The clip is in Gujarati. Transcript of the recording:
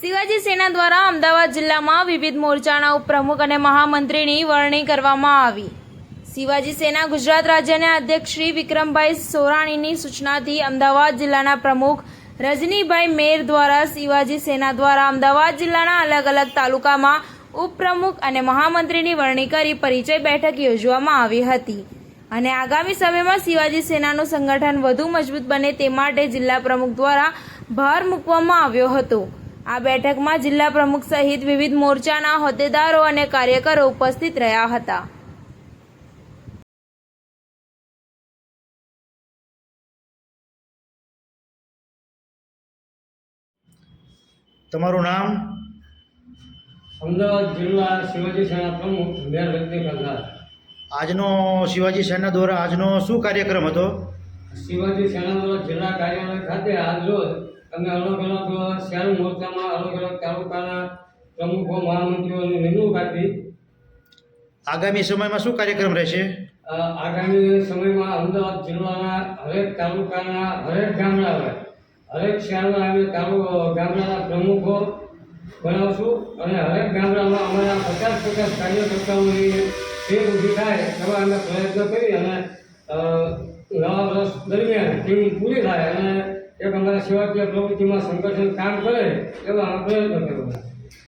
શિવાજી સેના દ્વારા અમદાવાદ જિલ્લામાં વિવિધ મોરચાના ઉપપ્રમુખ અને મહામંત્રીની વરણી કરવામાં આવી. શિવાજી સેના ગુજરાત રાજ્યના અધ્યક્ષ શ્રી વિક્રમભાઈ સોરાણીની સૂચનાથી અમદાવાદ જિલ્લાના પ્રમુખ રજનીભાઈ મેર દ્વારા શિવાજી સેના દ્વારા અમદાવાદ જિલ્લાના અલગ અલગ તાલુકામાં ઉપપ્રમુખ અને મહામંત્રીની વરણી કરી પરિચય બેઠક યોજવામાં આવી હતી. અને આગામી સમયમાં શિવાજી સેનાનું સંગઠન વધુ મજબૂત બને તે માટે જિલ્લા પ્રમુખ દ્વારા ભાર મૂકવામાં આવ્યો હતો. આ બેઠકમાં જિલ્લા પ્રમુખ સહિત વિવિધ મોરચાના હોદ્દેદારો અને કાર્યકરો ઉપસ્થિત રહ્યા હતા. તમારું નામ? અમદાવાદ જિલ્લા શિવાજી સેના પ્રમુખ આજનો શિવાજી સેના દ્વારા આજનો શું કાર્યક્રમ હતો? શિવાજી સેના દ્વારા જિલ્લા કાર્યાલય ખાતે આજ રોજ અમે અલગ અલગ શહેર મોરચામાં અલગ અલગ તાલુકાના પ્રમુખો મહામંત્રીઓની નિમણૂક આપી. આગામી સમયમાં શું કાર્યક્રમ રહેશે? આગામી સમયમાં અમદાવાદ જિલ્લાના હરેક તાલુકાના હરેક ગામડા હરેક શહેરના અમે તાલુ ગામડાના પ્રમુખો બનાવશું અને હરેક ગામડામાં અમારા પચાસ પચાસ કાર્યકર્તાઓની ટીમ ઊભી થાય એવા અમે પ્રયત્ન કરી અને નવા વર્ષ દરમિયાન ટીમ પૂરી થાય અને એક અમારા સેવાકીય પ્રવૃત્તિમાં સંગઠન કામ કરે એવા અમે પ્રયત્ન કરવા